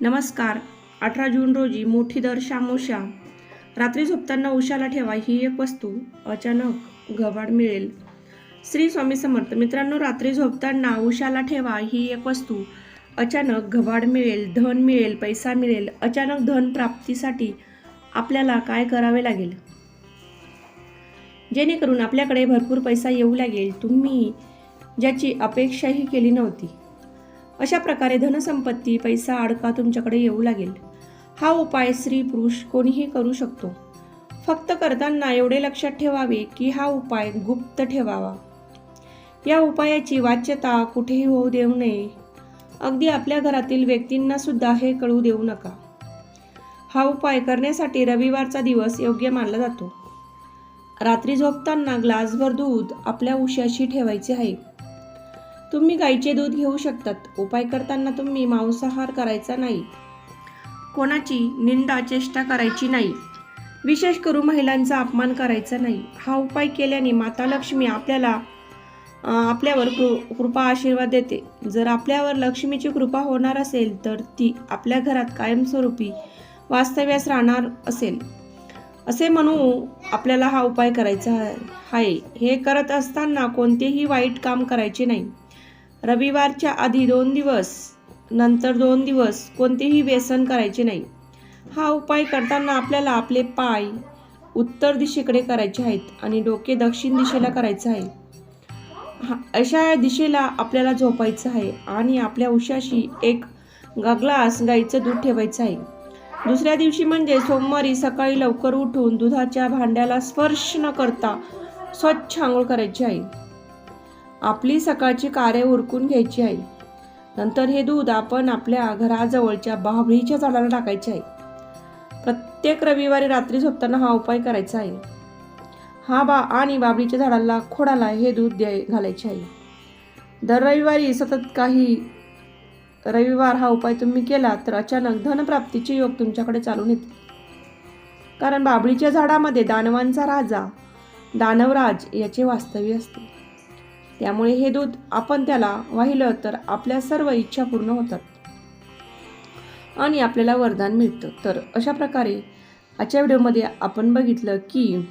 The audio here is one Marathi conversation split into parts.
नमस्कार. अठरा जून रोजी मोठी दर शामोशा. रात्री झोपताना उशाला ठेवा ही एक वस्तू. अचानक घबाड मिळेल. श्री स्वामी समर्थ मित्रांनो रात्री झोपताना उशाला ठेवा ही एक वस्तू. अचानक घबाड मिळेल धन मिळेल पैसा मिळेल. अचानक धन प्राप्तीसाठी आपल्याला काय करावे लागेल? जेणेकरून आपल्याकडे भरपूर पैसा येऊ लागेल. तुम्ही ज्याची अपेक्षाही केली नव्हती. अशा प्रकारे धनसंपत्ती पैसा अडका तुमच्याकडे येऊ लागेल. हा उपाय स्त्री पुरुष कोणीही करू शकतो. फक्त करताना एवढे लक्षात ठेवावे की हा उपाय गुप्त ठेवावा. या उपायाची वाच्यता कुठेही होऊ देऊ नये. अगदी आपल्या घरातील व्यक्तींना सुद्धा हे कळू देऊ नका. हा उपाय करण्यासाठी रविवारचा दिवस योग्य मानला जातो. रात्री झोपताना ग्लासभर दूध आपल्या उशाशी ठेवायचे आहे. तुम्ही गाईचे दूध घेऊ शकतात. उपाय करताना तुम्ही मांसाहार करायचा नाही. कोणाची निंदा चेष्टा करायची नाही. विशेष करून महिलांचा अपमान करायचा नाही. हा उपाय केल्याने माता लक्ष्मी आपल्याला आपल्यावर कृ कृपा आशीर्वाद देते. जर आपल्यावर लक्ष्मीची कृपा होणार असेल तर ती आपल्या घरात कायमस्वरूपी वास्तव्यास राहणार असेल. असे म्हणू आपल्याला हा उपाय करायचा आहे. हे करत असताना कोणतेही वाईट काम करायचे नाही. रविवारच्या आधी दोन दिवस नंतर दोन दिवस कोणतेही व्यसन करायचे नाही. हा उपाय करताना आपल्याला आपले पाय उत्तर दिशेकडे करायचे आहेत आणि डोके दक्षिण दिशेला करायचं आहे. हा- अशा दिशेला आपल्याला झोपायचं आहे आणि आपल्या उशाशी एक ग्लास गाईचं दूध ठेवायचं आहे. दुसऱ्या दिवशी म्हणजे सोमवारी सकाळी लवकर उठून दुधाच्या भांड्याला स्पर्श न करता स्वच्छ आंघोळ करायची आहे. आपली सकाळची कार्य उरकून घ्यायची आहे नंतर हे दूध आपण आपल्या घराजवळच्या बाभळीच्या झाडाला टाकायचे आहे प्रत्येक रविवारी रात्री झोपताना हा उपाय करायचा आहे हा बा आणि बाबळीच्या झाडाला खोडाला हे दूध द्याय घालायचे आहे दर रविवारी सतत काही रविवार हा उपाय तुम्ही केला तर अचानक धनप्राप्तीचे योग तुमच्याकडे चालून येते कारण बाबळीच्या झाडामध्ये दानवांचा राजा दानवराज याचे वास्तव्य असते. त्यामुळे हे दूध आपण त्याला वाहिलं तर आपल्या सर्व इच्छा पूर्ण होतात. आणि आपल्याला वरदान मिळतं. तर अशा प्रकारे आजच्या व्हिडिओमध्ये आपण बघितलं की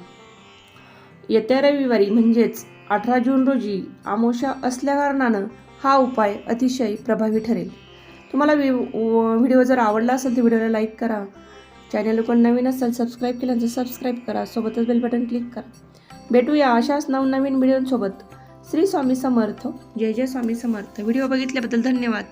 येत्या रविवारी म्हणजेच अठरा जून रोजी आमोशा असल्याकारणानं हा उपाय अतिशय प्रभावी ठरेल. तुम्हाला वि व्हिडिओ जर आवडला असेल तर व्हिडिओला लाईक करा. चॅनल पण नवीन असेल सबस्क्राईब केल्यानंतर सबस्क्राईब करा. सोबतच बेल बटन क्लिक करा. भेटूया अशाच नवनवीन व्हिडिओंसोबत. श्री स्वामी समर्थ. जय जय स्वामी समर्थ. व्हिडिओ बघितल्याबद्दल धन्यवाद.